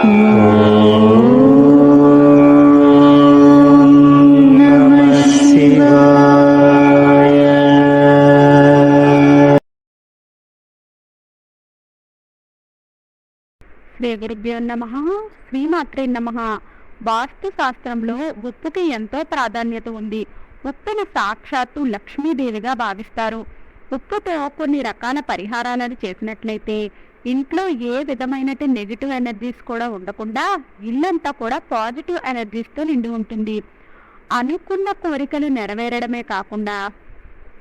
శ్రీ గురుభ్యో నమ. శ్రీమాత్రే నమ. వాస్తు శాస్త్రంలో ఉప్పుకి ఎంతో ప్రాధాన్యత ఉంది. ఉప్పును సాక్షాత్తు లక్ష్మీదేవిగా భావిస్తారు. ఉప్పుతో కొన్ని రకాల పరిహారాలను చేసినట్లయితే ఇంట్లో ఏ విధమైన నెగిటివ్ ఎనర్జీస్ కూడా ఉండకుండా ఇల్లంతా కూడా పాజిటివ్ ఎనర్జీస్తో నిండి ఉంటుంది. అనుకున్న కోరికలు నెరవేరడమే కాకుండా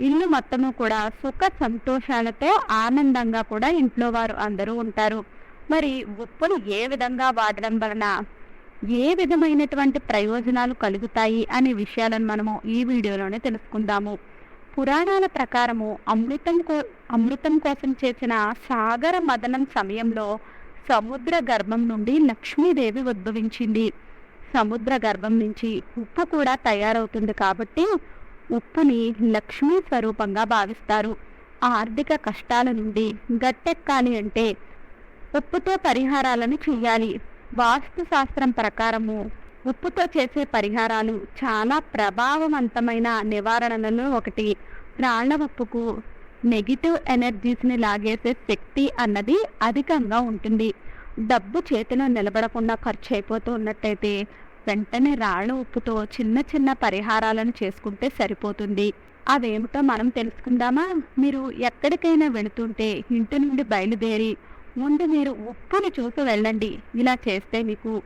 ఇల్లు మొత్తము కూడా సుఖ సంతోషాలతో ఆనందంగా కూడా ఇంట్లో వారు అందరూ ఉంటారు. మరి ఉప్పును ఏ విధంగా వాడడం వలన ఏ విధమైనటువంటి ప్రయోజనాలు కలుగుతాయి అనే విషయాలను మనము ఈ వీడియోలోనే తెలుసుకుందాము. పురాణాల ప్రకారము అమృతం కో అమృతం కోసం చేసిన సాగర మదనం సమయంలో సముద్ర గర్భం నుండి లక్ష్మీదేవి ఉద్భవించింది. సముద్ర గర్భం నుంచి ఉప్పు కూడా తయారవుతుంది కాబట్టి ఉప్పుని లక్ష్మీ స్వరూపంగా భావిస్తారు. ఆర్థిక కష్టాల నుండి గట్టెక్కాలి అంటే ఉప్పుతో పరిహారాలను చేయాలి. వాస్తు శాస్త్రం ప్రకారము ఉప్పుతో చేసే పరిహారాలు చాలా ప్రభావవంతమైన నివారణలలో ఒకటి. రాళ్ళ ఉప్పుకు నెగిటివ్ ఎనర్జీస్ని లాగేసే శక్తి అన్నది అధికంగా ఉంటుంది. డబ్బు చేతిలో నిలబడకుండా ఖర్చు అయిపోతూ ఉన్నట్టయితే వెంటనే రాళ్ళ ఉప్పుతో చిన్న చిన్న పరిహారాలను చేసుకుంటే సరిపోతుంది. అవేమిటో మనం తెలుసుకుందామా? మీరు ఎక్కడికైనా వెళుతుంటే ఇంటి నుండి బయలుదేరి ముందు మీరు ఉప్పుని చూసి వెళ్ళండి. ఇలా చేస్తే మీకు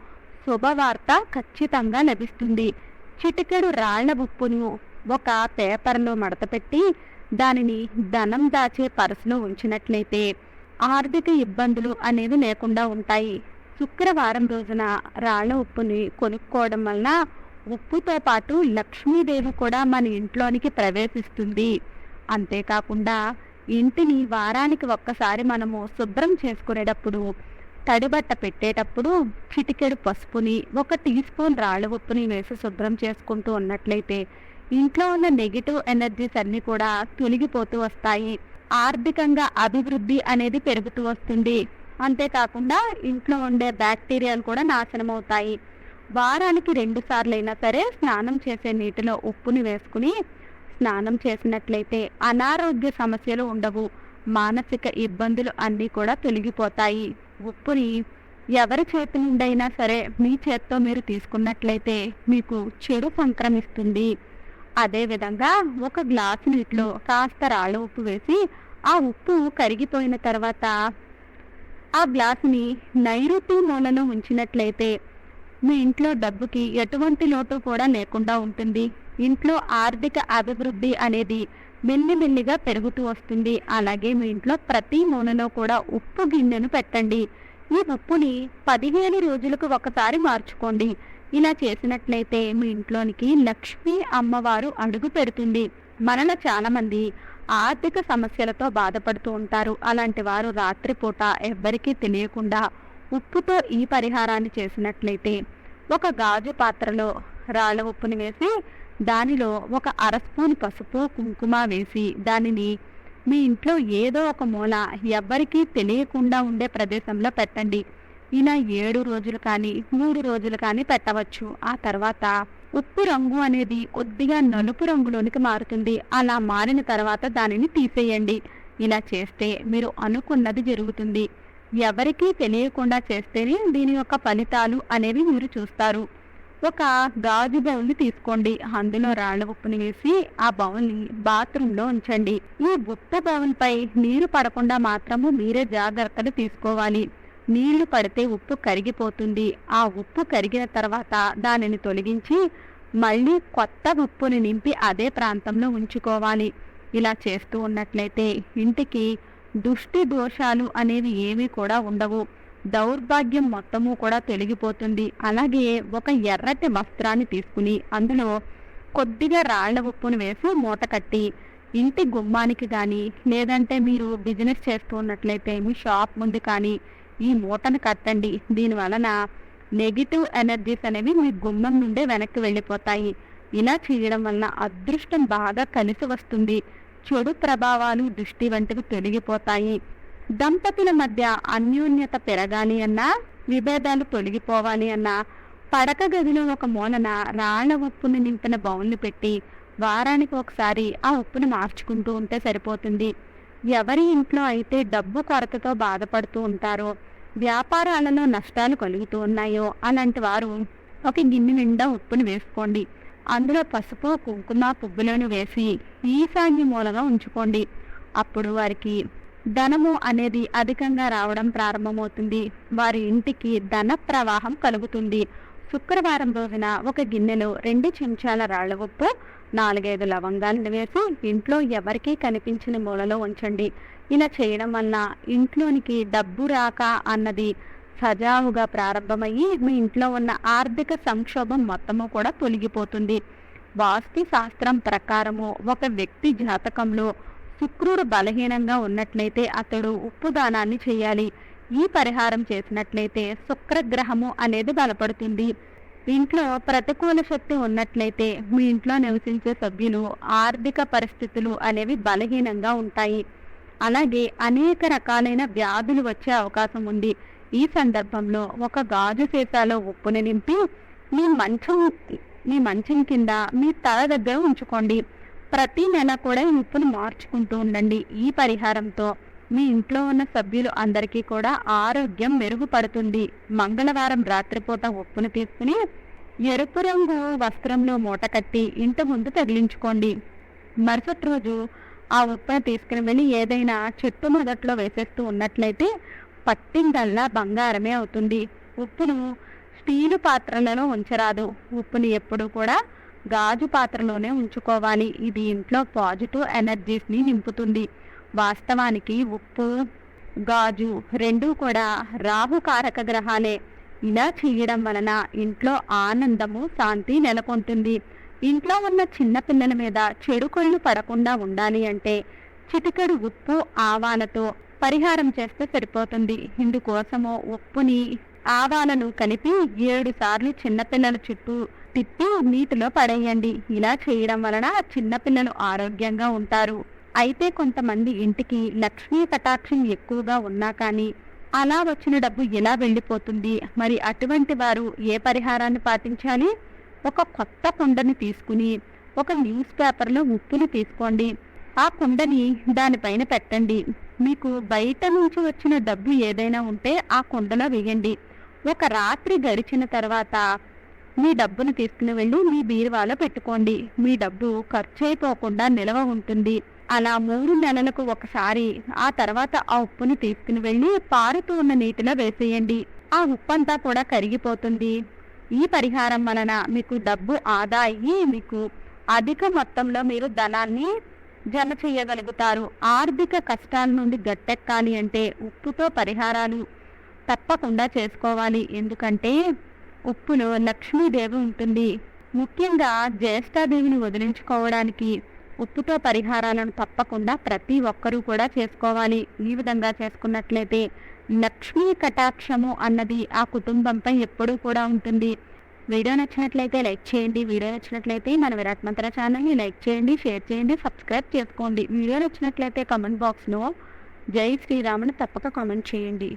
శుభవార్త ఖచ్చితంగా లభిస్తుంది. చిటికెడు రాళ్ళ ఉప్పును ఒక పేపర్లో మడతపెట్టి దానిని ధనం దాచే పర్సులో ఉంచినట్లయితే ఆర్థిక ఇబ్బందులు అనేవి లేకుండా ఉంటాయి. శుక్రవారం రోజున రాళ్ళ ఉప్పుని కొనుక్కోవడం వలన ఉప్పుతో పాటు లక్ష్మీదేవి కూడా మన ఇంట్లోనికి ప్రవేశిస్తుంది. అంతేకాకుండా ఇంటిని వారానికి ఒక్కసారి మనము శుభ్రం చేసుకునేటప్పుడు తడిబట్ట పెట్టేటప్పుడు చిటికెడు పసుపుని ఒక టీ స్పూన్ రాళ్ళ ఉప్పుని వేసి శుభ్రం చేసుకుంటూ ఉన్నట్లయితే ఇంట్లో ఉన్న నెగిటివ్ ఎనర్జీస్ అన్నీ కూడా తొలగిపోతూ వస్తాయి. ఆర్థికంగా అభివృద్ధి అనేది పెరుగుతూ వస్తుంది. అంతేకాకుండా ఇంట్లో ఉండే బ్యాక్టీరియాలు కూడా నాశనం అవుతాయి. వారానికి రెండు సార్లు అయినా సరే స్నానం చేసే నీటిలో ఉప్పుని వేసుకుని స్నానం చేసినట్లయితే అనారోగ్య సమస్యలు ఉండవు. మానసిక ఇబ్బందులు అన్నీ కూడా తొలగిపోతాయి. ఉప్పుని ఎవరి చేతి నుండైనా సరే మీ చేత్తో మీరు తీసుకున్నట్లయితే మీకు చెడు సంక్రమిస్తుంది. అదేవిధంగా ఒక గ్లాస్ నీటిలో కాస్త రాళ్ళ ఉప్పు వేసి ఆ ఉప్పు కరిగిపోయిన తర్వాత ఆ గ్లాసుని నైరుతి మూలలో ఉంచినట్లయితే మీ ఇంట్లో డబ్బుకి ఎటువంటి లోటు కూడా లేకుండా ఉంటుంది. ఇంట్లో ఆర్థిక అభివృద్ధి అనేది మెల్లిమెల్లిగా పెరుగుతూ వస్తుంది. అలాగే మీ ఇంట్లో ప్రతి నూనెలో కూడా ఉప్పు గిన్నెను పెట్టండి. ఈ ఉప్పుని పదిహేను రోజులకు ఒకసారి మార్చుకోండి. ఇలా చేసినట్లయితే మీ ఇంట్లోనికి లక్ష్మీ అమ్మవారు అడుగు పెడుతుంది. మనలో చాలామంది ఆర్థిక సమస్యలతో బాధపడుతూ ఉంటారు. అలాంటి వారు రాత్రిపూట ఎవ్వరికీ తెలియకుండా ఉప్పుతో ఈ పరిహారాన్ని చేసినట్లయితే ఒక గాజు పాత్రలో రాళ్ళ ఉప్పుని వేసి దానిలో ఒక అర స్పూన్ పసుపు కుంకుమ వేసి దానిని మీ ఇంట్లో ఏదో ఒక మూల ఎవ్వరికీ తెలియకుండా ఉండే ప్రదేశంలో పెట్టండి. ఇలా ఏడు రోజులు కానీ మూడు రోజులు కానీ పెట్టవచ్చు. ఆ తర్వాత ఉప్పు రంగు అనేది కొద్దిగా నలుపు రంగులోనికి మారుతుంది. అలా మారిన తర్వాత దానిని తీసేయండి. ఇలా చేస్తే మీరు అనుకున్నది జరుగుతుంది. ఎవరికీ తెలియకుండా చేస్తేనే దీని యొక్క ఫలితాలు అనేవి మీరు చూస్తారు. ఒక గాజు బౌల్ని తీసుకోండి. అందులో రాళ్ళ ఉప్పుని వేసి ఆ బౌల్ని బాత్రూంలో ఉంచండి. ఈ ఉప్పు బౌల్పై నీరు పడకుండా మాత్రము మీరే జాగ్రత్తలు తీసుకోవాలి. నీళ్ళు పడితే ఉప్పు కరిగిపోతుంది. ఆ ఉప్పు కరిగిన తర్వాత దానిని తొలగించి మళ్ళీ కొత్త ఉప్పుని నింపి అదే ప్రాంతంలో ఉంచుకోవాలి. ఇలా చేస్తూ ఉన్నట్లయితే ఇంటికి దుష్టి దోషాలు అనేవి ఏమీ కూడా ఉండవు. దౌర్భాగ్యం మొత్తము కూడా తొలగిపోతుంది. అలాగే ఒక ఎర్రటి వస్త్రాన్ని తీసుకుని అందులో కొద్దిగా రాళ్ళ ఉప్పును వేసి మూట కట్టి ఇంటి గుమ్మానికి కానీ లేదంటే మీరు బిజినెస్ చేస్తూ ఉన్నట్లయితే మీ షాప్ ముందు కానీ ఈ మూటను కట్టండి. దీని వలన నెగిటివ్ ఎనర్జీస్ అనేవి మీ గుమ్మం నుండే వెనక్కి వెళ్ళిపోతాయి. ఇలా చేయడం వలన అదృష్టం బాగా కలిసి వస్తుంది. చెడు ప్రభావాలు దృష్టి వంటివి తొలగిపోతాయి. దంపతుల మధ్య అన్యోన్యత పెరగాలి అన్నా విభేదాలు తొలగిపోవాలి అన్నా పడక గదిలో ఒక మూలన రాళ్ళ ఉప్పుని నింపిన బౌల్ని పెట్టి వారానికి ఒకసారి ఆ ఉప్పును మార్చుకుంటూ ఉంటే సరిపోతుంది. ఎవరి ఇంట్లో అయితే డబ్బు కొరతతో బాధపడుతూ ఉంటారో వ్యాపారాలలో నష్టాలు కలుగుతూ ఉన్నాయో అలాంటి వారు ఒక గిన్నె నిండా ఉప్పును వేసుకోండి. అందులో పసుపు కుంకుమ పువ్వులను వేసి ఈశాన్య మూలగా ఉంచుకోండి. అప్పుడు వారికి ధనము అనేది అధికంగా రావడం ప్రారంభమవుతుంది. వారి ఇంటికి ధన ప్రవాహం కలుగుతుంది. శుక్రవారం రోజున ఒక గిన్నెలో రెండు చెంచాల రాళ్ళ ఉప్పు నాలుగైదు లవంగాలను వేసి ఇంట్లో ఎవరికీ కనిపించిన మూలలో ఉంచండి. ఇలా చేయడం వల్ల ఇంట్లోనికి డబ్బు రాక అన్నది సజావుగా ప్రారంభమయ్యి మీ ఇంట్లో ఉన్న ఆర్థిక సంక్షోభం మొత్తము కూడా తొలగిపోతుంది. వాస్తు శాస్త్రం ప్రకారము ఒక వ్యక్తి జాతకంలో శుక్రుడు బలహీనంగా ఉన్నట్లయితే అతడు ఉప్పు దానాన్ని చేయాలి. ఈ పరిహారం చేసినట్లయితే శుక్రగ్రహము అనేది బలపడుతుంది. ఇంట్లో ప్రతికూల శక్తి ఉన్నట్లయితే మీ ఇంట్లో నివసించే సభ్యులు ఆర్థిక పరిస్థితులు అనేవి బలహీనంగా ఉంటాయి. అలాగే అనేక రకాలైన వ్యాధులు వచ్చే అవకాశం ఉంది. ఈ సందర్భంలో ఒక గాజు సీసాలో ఉప్పుని నింపి మీ మంచం మీ మంచం కింద మీ తల దగ్గర ఉంచుకోండి. ప్రతి నెల కూడా ఉప్పును మార్చుకుంటూ ఉండండి. ఈ పరిహారంతో మీ ఇంట్లో ఉన్న సభ్యులు అందరికీ కూడా ఆరోగ్యం మెరుగుపడుతుంది. మంగళవారం రాత్రిపూట ఉప్పును తీసుకుని ఎరుపు రంగు వస్త్రంలో మూట కట్టి ఇంటి ముందు తగిలించుకోండి. మరుసటి రోజు ఆ ఉప్పును తీసుకుని వెళ్ళి ఏదైనా చెట్టు మొదట్లో వేసేస్తూ ఉన్నట్లయితే పట్టిందల్లా బంగారమే అవుతుంది. ఉప్పును స్టీలు పాత్రలలో ఉంచరాదు. ఉప్పుని ఎప్పుడు కూడా గాజు పాత్రలోనే ఉంచుకోవాలి. ఇది ఇంట్లో పాజిటివ్ ఎనర్జీస్ని నింపుతుంది. వాస్తవానికి ఉప్పు గాజు రెండూ కూడా రాహుకారక గ్రహాలే. ఇలా చేయడం వలన ఇంట్లో ఆనందము శాంతి నెలకొంటుంది. ఇంట్లో ఉన్న చిన్న పిల్లల మీద చెడు కొళ్ళు పడకుండా ఉండాలి అంటే చిటికెడు ఉప్పు ఆవాలతో పరిహారం చేస్తే సరిపోతుంది. ఇందుకోసము ఉప్పుని ఆవాలను కలిపి ఏడు సార్లు చిన్నపిల్లల చుట్టూ తిప్పి నీటిలో పడేయండి. ఇలా చేయడం వలన చిన్నపిల్లలు ఆరోగ్యంగా ఉంటారు. అయితే కొంతమంది ఇంటికి లక్ష్మీ కటాక్షం ఎక్కువగా ఉన్నా కానీ అలా వచ్చిన డబ్బు ఎలా వెళ్ళిపోతుంది? మరి అటువంటి వారు ఏ పరిహారాన్ని పాటించాలి? ఒక కొత్త కుండని తీసుకుని ఒక న్యూస్ పేపర్లో ఉప్పుని తీసుకోండి. ఆ కుండని దానిపైన పెట్టండి. మీకు బయట నుంచి వచ్చిన డబ్బు ఏదైనా ఉంటే ఆ కుండలో వేయండి. ఒక రాత్రి గడిచిన తర్వాత మీ డబ్బును తీసుకుని వెళ్ళి మీ బీరువాలో పెట్టుకోండి. మీ డబ్బు ఖర్చు అయిపోకుండా నిల్వ ఉంటుంది. అలా మూడు నెలలకు ఒకసారి ఆ తర్వాత ఆ ఉప్పుని తీసుకుని వెళ్ళి పారుతూ ఉన్న నీటిలో వేసేయండి. ఆ ఉప్పు అంతా కూడా కరిగిపోతుంది. ఈ పరిహారం వలన మీకు డబ్బు ఆదా అయ్యి మీకు. అధిక మొత్తంలో మీరు ధనాన్ని జమ చేయగలుగుతారు. ఆర్థిక కష్టాల నుండి గట్టెక్కాలి అంటే ఉప్పుతో పరిహారాలు తప్పకుండా చేసుకోవాలి. ఎందుకంటే ఉప్పులో లక్ష్మీదేవి ఉంటుంది. ముఖ్యంగా జ్యేష్ఠాదేవిని వదిలించుకోవడానికి ఉప్పుతో పరిహారాలను తప్పకుండా ప్రతి ఒక్కరూ కూడా చేసుకోవాలి. ఈ విధంగా చేసుకున్నట్లయితే లక్ష్మీ కటాక్షము అన్నది ఆ కుటుంబంపై ఎప్పుడూ కూడా ఉంటుంది. వీడియో నచ్చినట్లయితే లైక్ చేయండి. వీడియో నచ్చినట్లయితే మన విరాట్ మంత్ర ఛానల్ని లైక్ చేయండి షేర్ చేయండి సబ్స్క్రైబ్ చేసుకోండి. వీడియో నచ్చినట్లయితే కామెంట్ బాక్స్లో జై శ్రీరాముని తప్పక కామెంట్ చేయండి.